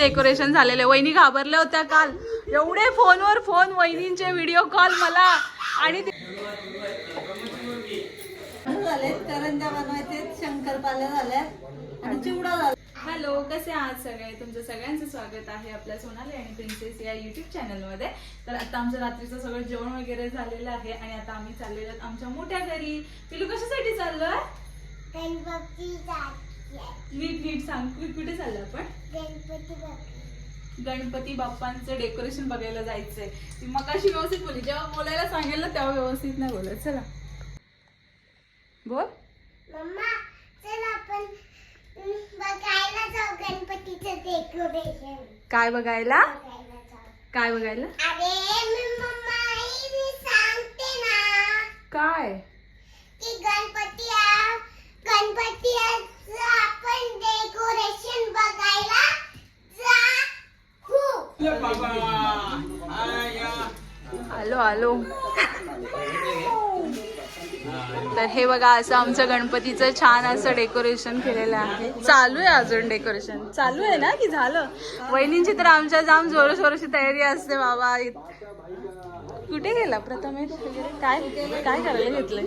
Decoration झालेलं आहे. वहिनी घाबरल्या होत्या काल. एवढे फोनवर फोन वहिनींचे व्हिडिओ कॉल मला. आणि ते- झाले करंजा बनवायचे शंकरपाल्या झाल्या आणि चिवडा झाला हॅलो कसे आहात सगळे? तुमचं सगळ्यांचं स्वागत आहे आपल्या सोनाली आणि प्रिन्सेस या युट्यूब चॅनलमध्ये तर आता आमचं रात्रीचं सगळं जेवण वगैरे झालेलं आहे आणि आता आम्ही चाललेलो आमच्या मोठ्या घरी. पिलू कशासाठी चाललोय? नीट नीट सांग. कुठे चाललो आपण? गणपती बाप्पा. गणपती बाप्पांचं डेकोरेशन बघायला जायचंय. ती मगाशी व्यवस्थित बोलली. जेव्हा बोलायला सांगेल ना तेव्हा व्यवस्थित नाही बोलत. चला. बोल. मम्मा चल आपण बघायला जाऊ गणपतीचं डेकोरेशन काय बघायला? काय बघायला? अरे मी मम्मा मी सांगते ना. काय की गणपती आ- गणपती आज आपण डेकोरेशन बघायला जाऊ आलो आलो. तर हे बघा असं आमचं गणपतीचं छान असं डेकोरेशन केलेलं आहे. चालू आहे अजून डेकोरेशन चालू आहे ना की झालं? वहिनींची तर आमच्या जाम जोर जोराची तयारी असते बाबा. कुठे गेला प्रथमेश? वगैरे काय काय करायला घेतलंय?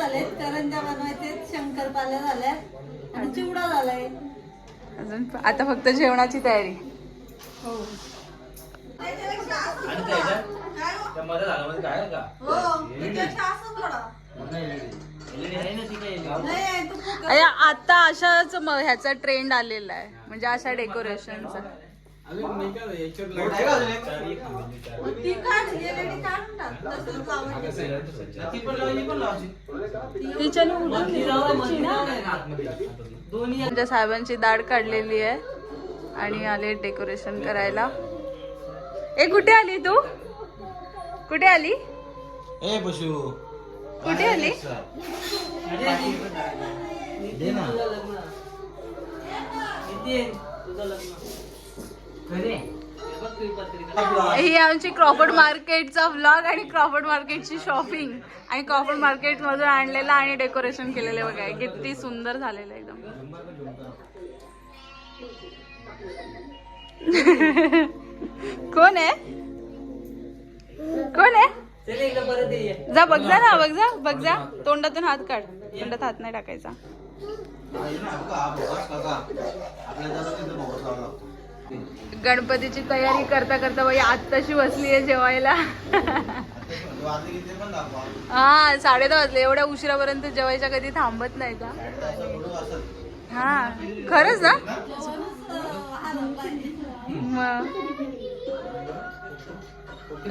काय हे वड्यांचा झाले करंजा बनवायचे शंकरपाल्या झाल्या आणि चिवडा झालाय. अजून? आता फक्त जेवणाची तयारी. हो. त्याच्यात त्या मध्ये झालं म्हणजे काय आहे. का हो. त्याच्यापेक्षा नाही मग ती काढ काढून टाक. तसंच लावायचं. ती पण पण लावायची तिच्याने ती मग ती नाही का आतमध्ये. दोन्ही आमच्या साहेबांची दाढ काढलेली आहे आणि आले डेकोरेशन करायला. ए कुठे आली तू? कुठे आली? ए पशु कुठे आली? दे ना. खरे ही आमची क्रॉफर्ड मार्केटचा व्लॉग आणि क्रॉफर्ड मार्केटची शॉपिंग आणि क्रॉफर्ड मार्केट मधून आणलेलं आणि डेकोरेशन केलेलं बघा किती सुंदर झालेलं आहे एकदम. कोण आहे? कोण आहे? जा बघ जा ना बघ जा बघ जा. तोंडातून हात काढ. तोंडात हात नाही टाकायचा. गणपतीची तयारी करता करता बाई आत्ताशी बसली आहे जेवायला. हा साडे दहा वाजले. एवढ्या उशिरापर्यंत जेवायच्या कधी थांबत नाही का? हा खरंच ना?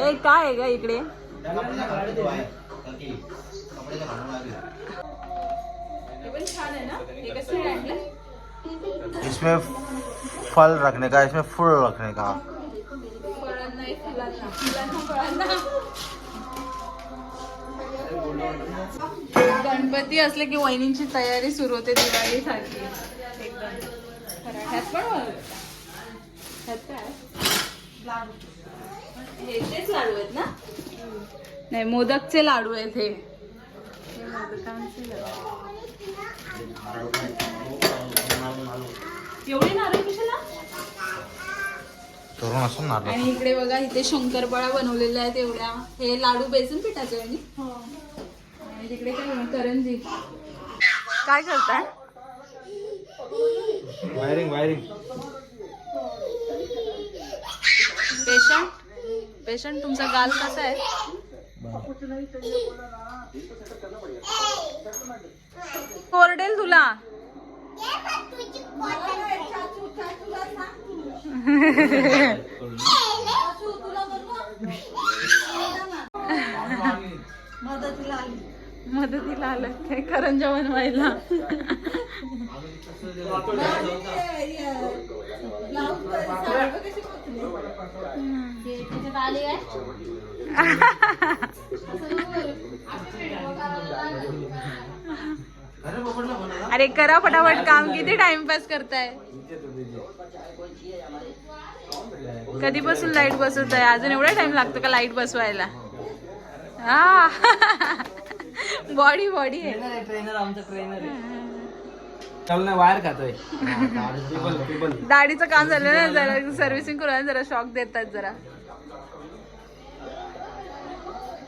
ए काय आहे का इकडे? पण छान आहे ना? हे कसं आणलं इसमें फल रखने का इसमें फूल रखने का। गणपती असले की वहिनींची तयारी सुरू होते दिवाळीसाठी. एकदम पण हे तेच लाडू आहेत ना? नाही मोदकचे लाडू आहेत हे. हे मोदकांचे लाडू. एवढे नारळ कशाला? तरुण असून ना आणि इकडे बघा इथे शंकरपाळ्या बनवलेल्या आहेत एवढ्या. हे लाडू बेसन पिठाचे नी? आणि तिकडे काय करंजी. काय करताय? Wiring wiring. पेशंट? पेशंट तुमचा गाल कसा आहे? कोरडेल तुला. मदतीला आली. काय अरे बाबा बनवला अरे करा फटाफट काम किती टाइमपास करताय? कधीपासून लाइट बसवत आहे अजून एवढा टाइम लागतो का लाइट बसवायला? हा. बॉडी बॉडी आहे. ट्रेनर आमचा ट्रेनर वायर खातोय. दाढीचं काम झालं ना जरा सर्व्हिसिंग करून जरा शॉक देतात जरा.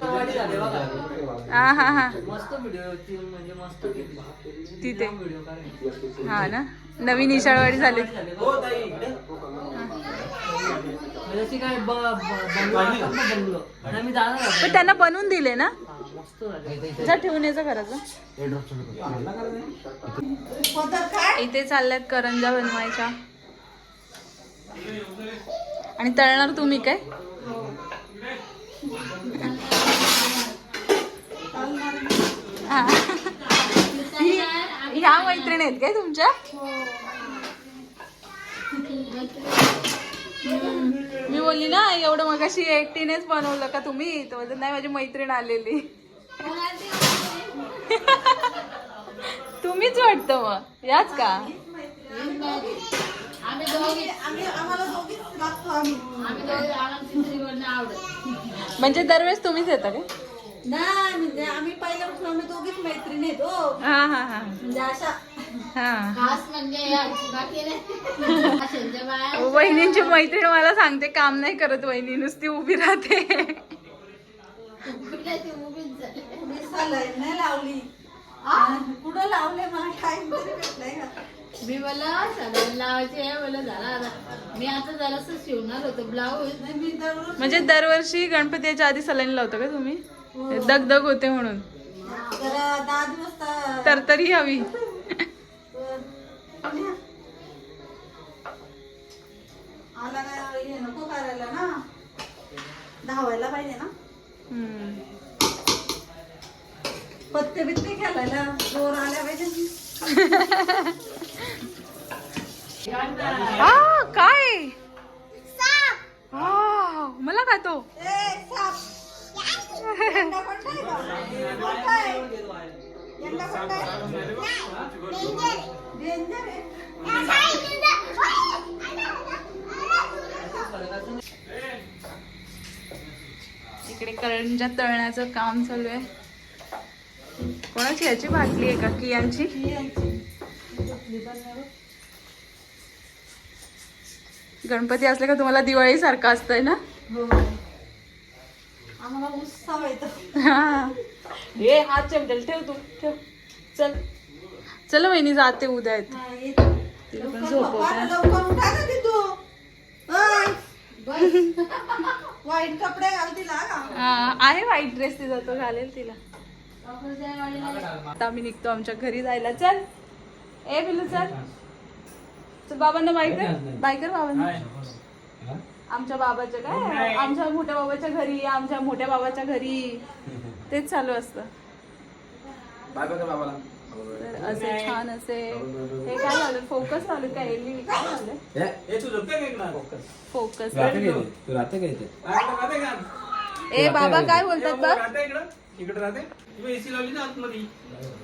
हा हा हा. मस्त व्हिडिओ म्हणजे मस्त केली तिथे. हा ना? नवीन इशाळवाडी झाली. हो ताई. इकडे जशी काय ब- ब- बंगलो असतात ना बंगलो. आणि मी जाणार होतो. पण त्यांना बनवून दिले ना? ठेवून यायचं इथे चालल्यात करंजा बनवायच्या. आणि तळणार तुम्ही काय? हा. ही- ह्या मैत्रिणी आहेत काय तुमच्या. मी बोलली ना एवढं मगाशी एकटीनेच बनवलं का तुम्ही? तर बोलत, नाही माझी मैत्रीण आलेली. तुम्हीच वाटतं मग? याच का? म्हणजे दरवेळेस तुम्हीच येता काय? नाही म्हणजे आम्ही पहिल्यापासून आम्ही दोघीच मैत्रिणी आहेत हो. हा हा हा. म्हणजे अशा. हा. म्हणजे वहिनींची मैत्रीण मला सांगते काम नाही करत वहिनी नुसती उभी राहते. दिसायला नाही लावली. कुठं लावले मला टाइम तरी भेटलाय का मी मला सगळ्यांना लावायचे आहे मला झाला आता. मी आता जरास शिवणार होतो ब्लाऊज. नाही मी दररोज म्हणजे दरवर्षी गणपतीच्या आधी सलाईन लावतो का तुम्ही? दग दग होते म्हणून. तर- तर हवी. काय धावायला पाहिजे ना. हम्म. पत्ते बित्ते खेळायला जोर आल्या पाहिजे. आ, काय? आ, मला का तो. यंदा कोणता आहे का? कोणता आहे? यंदा कोणता आहे? डेंजर आहे. इकडे करंजा तळण्याचं काम चालू आहे कोणाची याची भाजली आहे का की यांची ही बघ. गणपती असले का तुम्हाला दिवाळी सारखं असतंय ना हो. आम्हाला उत्साह येतो. हा. हे हात चमटेल ठेव तू ठेव. चल. चल वहिनी जाते उद्या येते. हा, येतो. तिला पण लवकर झोपवते. बाबा, लवकर उठा ना तिथू. ओय. वाईट कपडे घाल तिला हा, आहे व्हाईट ड्रेस तिचा तो घालेल तिला. आता आम्ही निघतो आमच्या घरी जायला. चल. ए बिलू चल. चल बाबांना बाय कर. बाय कर बाबांना. आमच्या बाबाच्या काय? आमच्या मोठ्या बाबाच्या घरी आमच्या मोठ्या बाबाच्या घरी. तेच चालू असतं. तर असे छान असे हे काय लावलं फोकस लावलं काय? इकडं? फोकस? ए बाबा काय बोलतात बघ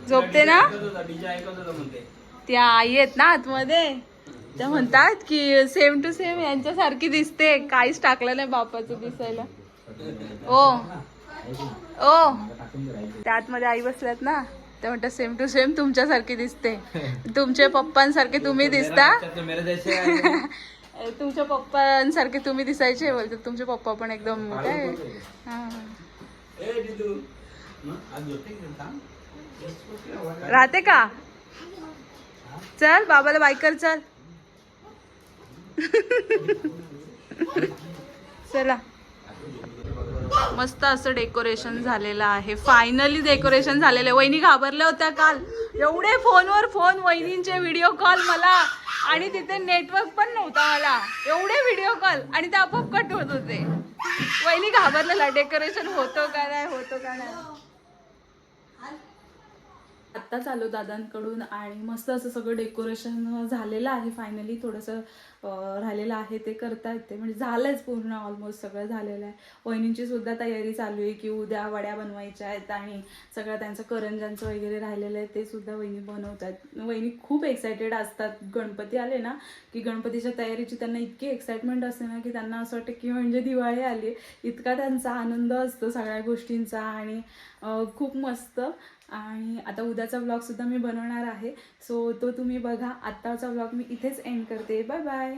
झोपते ना? डीजे ऐकत होता म्हणते. त्या आई आहेत ना आतमध्ये. त्या म्हणतात की सेम टू सेम यांच्यासारखी दिसते. काहीच टाकलं नाही बापाचं दिसायला. ओ. ओ. त्या आतमध्ये आई बसल्यात ना. ते म्हणतात सेम टू सेम तुमच्यासारखी दिसते. तुमच्या पप्पांसारखे तुम्ही दिसता. तुमच्या पप्पांसारखे तुम्ही दिसायचे. बोलतात तुमचे पप्पा पण एकदम काय? राहते का? चल बाबाला बायकर चल. चला. मस्त असं डेकोरेशन झालेलं आहे. फायनली डेकोरेशन झालेलं आहे. वहिनी घाबरल्या होत्या काल. एवढे फोनवर फोन वहिनींचे व्हिडिओ कॉल मला. आणि तिथे नेटवर्क पण नव्हता मला. एवढे व्हिडिओ कॉल आणि ते आपोआप कट होत होते. वहिनी घाबरलेला. डेकोरेशन होतो का नाही होतो का नाही? आत्ताच आलो दादांकडून आणि मस्त असं सगळं डेकोरेशन झालेलं आहे फायनली थोडंसं राहिलेलं आहे ते करता येते म्हणजे झालंच पूर्ण ऑलमोस्ट सगळं झालेलं आहे. वहिनींची सुद्धा तयारी चालू आहे की उद्या वड्या बनवायच्या आहेत आणि सगळं त्यांचं करंजांचं वगैरे राहिलेलं आहे ते सुद्धा वहिनी बनवत आहेत वहिनी खूप एक्सायटेड असतात. गणपती आले ना की गणपतीच्या तयारीची त्यांना इतकी एक्साइटमेंट असते ना की त्यांना असं वाटतं की म्हणजे दिवाळी आली इतका त्यांचा आनंद असतो सगळ्या गोष्टींचा आणि खूप मस्त. आणि आता उद्याचा ब्लॉगसुद्धा मी बनवणार आहे. सो तो तुम्ही बघा. आत्ताचा ब्लॉग मी इथेच एंड करते. Bye bye